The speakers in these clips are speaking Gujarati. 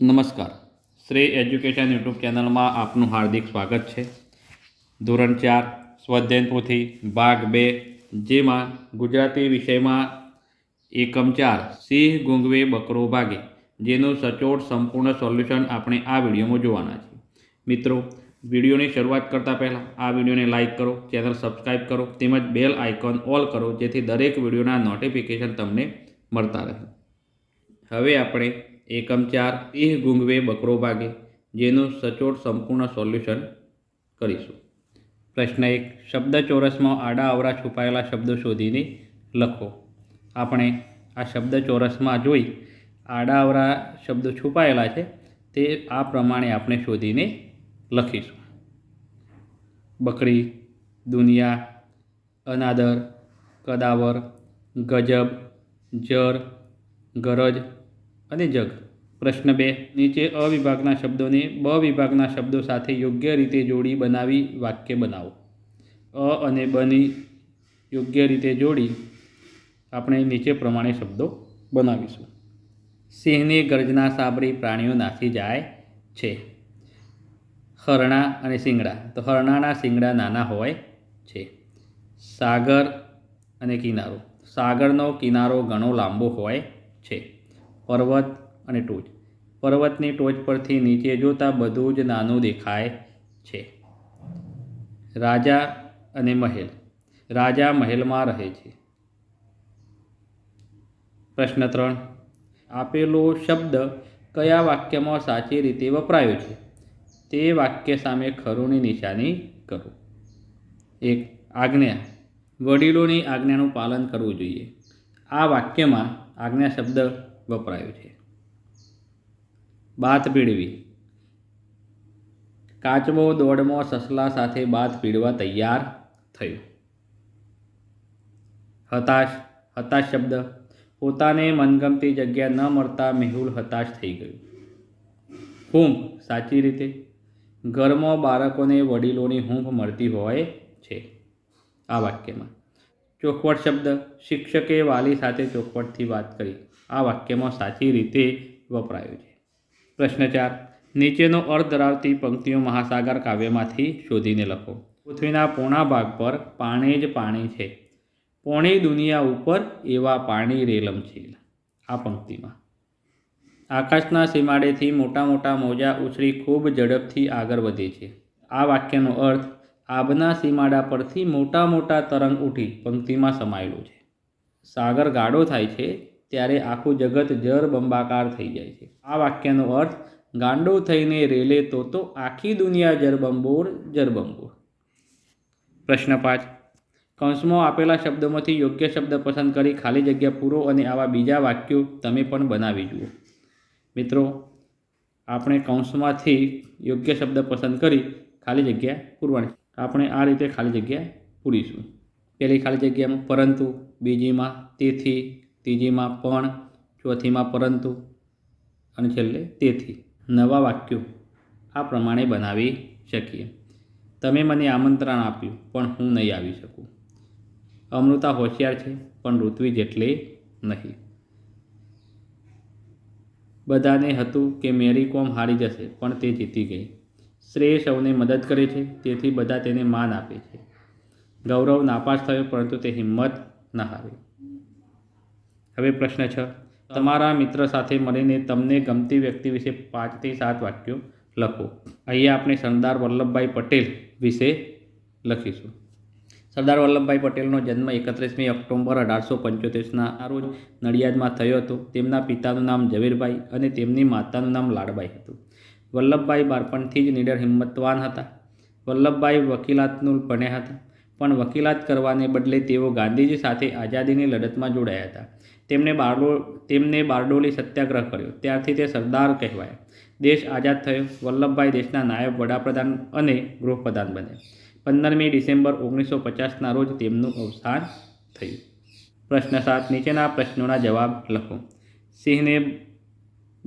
નમસ્કાર. શ્રી એજ્યુકેશન યુટ્યુબ ચેનલમાં આપનું હાર્દિક સ્વાગત છે. ધોરણ ચાર, સ્વાધ્યાયન પોથી ભાગ બે, જેમાં ગુજરાતી વિષયમાં એકમ ચાર, સિંહ ગુંગવે બકરો ભાગે, જેનું સચોટ સંપૂર્ણ સોલ્યુશન આપણે આ વિડીયોમાં જોવાના છે મિત્રો, વિડીયોની શરૂઆત કરતાં પહેલાં આ વિડીયોને લાઇક કરો, ચેનલ સબસ્ક્રાઇબ કરો, તેમજ બેલ આઇકોન ઓલ કરો, જેથી દરેક વિડીયોના નોટિફિકેશન તમને મળતા રહે. હવે આપણે એકમ ચાર સિંહ ગુંગવે બકરો ભાગે, જેનું સચોટ સંપૂર્ણ સોલ્યુશન કરીશું. પ્રશ્ન એક, શબ્દ ચોરસમાં આડા અવરા છુપાયેલા શબ્દો શોધીને લખો. આપણે આ શબ્દ ચોરસમાં જોઈ આડા અવરા શબ્દો છુપાયેલા છે, તે આ પ્રમાણે આપણે શોધીને લખીશું. બકરી, દુનિયા, અનાદર, કદાવર, ગજબ, જર, ગરજ અને જગ. પ્રશ્ન બે. નીચે અ વિભાગના શબ્દોને બ વિભાગના શબ્દો સાથે યોગ્ય રીતે જોડી બનાવી વાક્ય બનાવો. અ અને બની યોગ્ય રીતે જોડી આપણે નીચે પ્રમાણે શબ્દો બનાવીશું. સિંહની ગર્જના સાંભળી પ્રાણીઓ નાસી જાય છે. હરણા અને સિંગડા. તો હરણાના સિંગડા નાના હોય છે. સાગર અને કિનારો. સાગરનો કિનારો ઘણો લાંબો હોય છે. પર્વત અને ટોચ. પર્વતની ટોચ પરથી નીચે જોતાં બધું જ નાનું દેખાય છે. રાજા અને મહેલ. રાજા મહેલમાં રહે છે. પ્રશ્ન ત્રણ. આપેલો શબ્દ કયા વાક્યમાં સાચી રીતે વપરાયો છે? તે વાક્ય સામે ખરુની નિશાની કરો. એક, આજ્ઞા. વડીલોની આજ્ઞાનું પાલન કરવું જોઈએ. આ વાક્યમાં આજ્ઞા શબ્દ વપરાયો છે. બાથ પીડવી. કાચબો દોડમો, સસલા સાથે બાથ પીડવા તૈયાર થયો. હતાશ હતાશ શબ્દ. પોતાને મનગમતી જગ્યા ન મળતા મેહુલ હતાશ થઈ ગયું. હૂંફ, સાચી રીતે. ઘરમાં બાળકોને વડીલોની હૂંફ મળતી હોય છે. આ વાક્યમાં ચોખવટ શબ્દ. શિક્ષકે વાલી સાથે ચોખવટથી વાત કરી. આ વાક્યમાં સાચી રીતે વપરાયો છે. પ્રશ્ન ચાર, નીચેનો અર્થ ધરાવતી પંક્તિઓ મહાસાગર કાવ્યમાંથી શોધીને લખો. પૃથ્વીના પોણા ભાગ પર પાણી જ પાણી છે. પોણી દુનિયા ઉપર એવા પાણી રેલમ છે. આ પંક્તિમાં. આકાશના સીમાડેથી મોટા મોટા મોજા ઉછળી ખૂબ ઝડપથી આગળ વધે છે. આ વાક્યનો અર્થ આબના સીમાડા પરથી મોટા મોટા તરંગ ઉઠી પંક્તિમાં સમાયેલો છે. સાગર ગાઢો થાય છે ત્યારે આખું જગત જર બંબાકાર થઈ જાય છે. આ વાક્યનો અર્થ, ગાંડો થઈને રેલે તો તો આખી દુનિયા જરબંબોર જરબંબોર પ્રશ્ન પાંચ. કૌંસમાં આપેલા શબ્દોમાંથી યોગ્ય શબ્દ પસંદ કરી ખાલી જગ્યા પૂરો અને આવા બીજા વાક્યો તમે પણ બનાવી જુઓ. મિત્રો, આપણે કૌંસમાંથી યોગ્ય શબ્દ પસંદ કરી ખાલી જગ્યા પૂરવાની આપણે આ રીતે ખાલી જગ્યા પૂરીશું. પહેલી ખાલી જગ્યામાં પરંતુ બીજીમાં તેથી ત્રીજીમાં પણ, ચોથીમાં પરંતુ, અને છેલ્લે તેથી. નવા વાક્યો આ પ્રમાણે બનાવી શકીએ. તમે મને આમંત્રણ આપ્યું, પણ હું નહીં આવી શકું. અમૃતા હોશિયાર છે, પણ ઋત્વી જેટલી નહીં. બધાને હતું કે મેરી કોમ હારી જશે, પણ તે જીતી ગઈ. શ્રેય સૌને મદદ કરે છે, તેથી બધા તેને માન આપે છે. ગૌરવ નાપાસ થયો, પરંતુ તે હિંમત ન હારી. હવે પ્રશ્ન છ. તમારા મિત્ર સાથે મળીને તમને ગમતી વ્યક્તિ વિશે પાંચથી સાત વાક્યો લખો. અહીંયા આપણે સરદાર વલ્લભભાઈ પટેલ વિશે લખીશું. સરદાર વલ્લભભાઈ પટેલનો જન્મ એકત્રીસમી ઓક્ટોબર અઢારસો પંચોતેરના રોજ નડિયાદમાં થયો હતો. તેમના પિતાનું નામ ઝવેરભાઈ અને તેમની માતાનું નામ લાડબાઈ હતું. વલ્લભભાઈ બાળપણથી જ નિડર હિંમતવાન હતા. વલ્લભભાઈ વકીલાતનું ભણ્યા હતા. પણ વકીલાત કરવાને બદલે તેઓ ગાંધીજી સાથે આઝાદીની લડતમાં જોડાયા હતા. તેમણે બારડો, તેમને બારડોલી સત્યાગ્રહ કર્યો. ત્યારથી તે સરદાર કહેવાય. દેશ આઝાદ થયો. વલ્લભભાઈ દેશના નાયબ વડાપ્રધાન અને ગૃહપ્રધાન બન્યા. પંદરમી ડિસેમ્બર ઓગણીસો પચાસના રોજ તેમનું અવસાન થયું. પ્રશ્ન સાત, નીચેના પ્રશ્નોના જવાબ લખો. સિંહને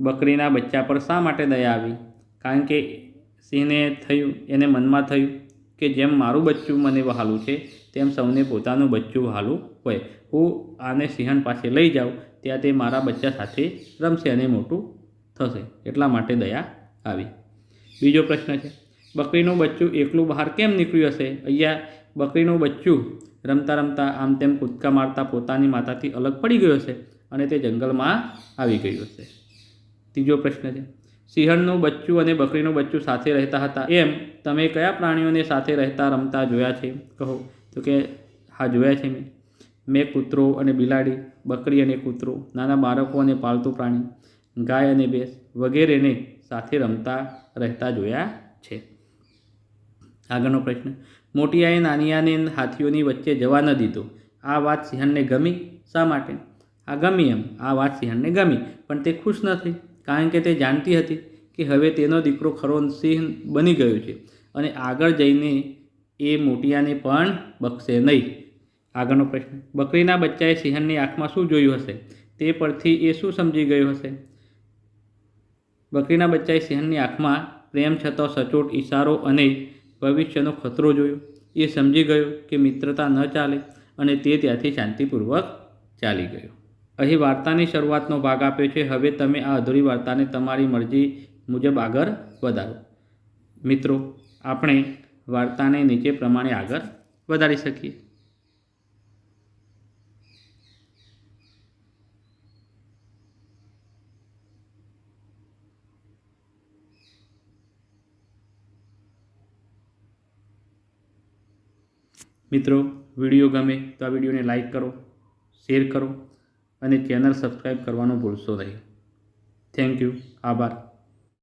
બકરીના બચ્ચા પર શા માટે દયા આવી? કારણ કે સિંહને થયું, એને મનમાં થયું. કે જેમ મારું બચ્ચું મને વહાલું છે, તેમ સૌને પોતાનું બચ્ચું વહાલું હોય. હું આને સિંહણ પાસે લઈ જાઉં, ત્યાં તે મારા બચ્ચા સાથે રમશે અને મોટું થશે. એટલા માટે દયા આવી. બીજો પ્રશ્ન છે, બકરીનું બચ્ચું એકલું બહાર કેમ નીકળ્યું હશે? અહીંયા બકરીનું બચ્ચું રમતા રમતા આમ તેમ કૂદકા મારતા પોતાની માતાથી અલગ પડી ગયો હશે અને તે જંગલમાં આવી ગયું હશે. ત્રીજો પ્રશ્ન છે સિંહણનું બચ્ચું અને બકરીનું બચ્ચું સાથે રહેતા હતા. એમ તમે કયા પ્રાણીઓને સાથે રહેતા રમતા જોયા છે? કહો. તો કે, હા, જોયા છે મેં. મેં કૂતરો અને બિલાડી, બકરી અને કૂતરો, નાના બાળકો અને પાલતુ પ્રાણી, ગાય અને ભેંસ વગેરેને સાથે રમતા રહેતા જોયા છે. આગળનો પ્રશ્ન. મોટિયાએ નાનિયાને હાથીઓની વચ્ચે જવા ન દીધો. આ વાત સિંહણને ગમી? શા માટે? આ ગમી એમ. આ વાત સિંહણને ગમી. પણ તે ખુશ ન થઈ. કારણ કે તે જાણતી હતી કે હવે તેનો દીકરો ખરો સિંહ બની ગયો છે અને આગળ જઈને એ મોટિયાને પણ બક્ષે નહીં. આગળનો પ્રશ્ન, બકરીના બચ્ચાએ સિંહણની આંખમાં શું જોયું હશે? તે પરથી એ શું સમજી ગયો હશે? બકરીના બચ્ચાએ સિંહણની આંખમાં પ્રેમ છતાં, સચોટ ઈશારો અને ભવિષ્યનો ખતરો જોયો. એ સમજી ગયો કે મિત્રતા ન ચાલે અને તે ત્યાંથી શાંતિપૂર્વક ચાલી ગયો. અહીં વાર્તાની શરૂઆતનો ભાગ આપ્યો છે. હવે તમે આ અધૂરી વાર્તાને તમારી મરજી મુજબ આગળ વધારો. મિત્રો, આપણે વાર્તાને નીચે પ્રમાણે આગળ વધારી શકીએ. મિત્રો, વીડિયો ગમે તો આ વિડીયોને લાઈક કરો, શેર કરો અને ચેનલ સબસ્ક્રાઈબ કરવાનું ભૂલશો નહીં. થેન્ક યુ આભાર.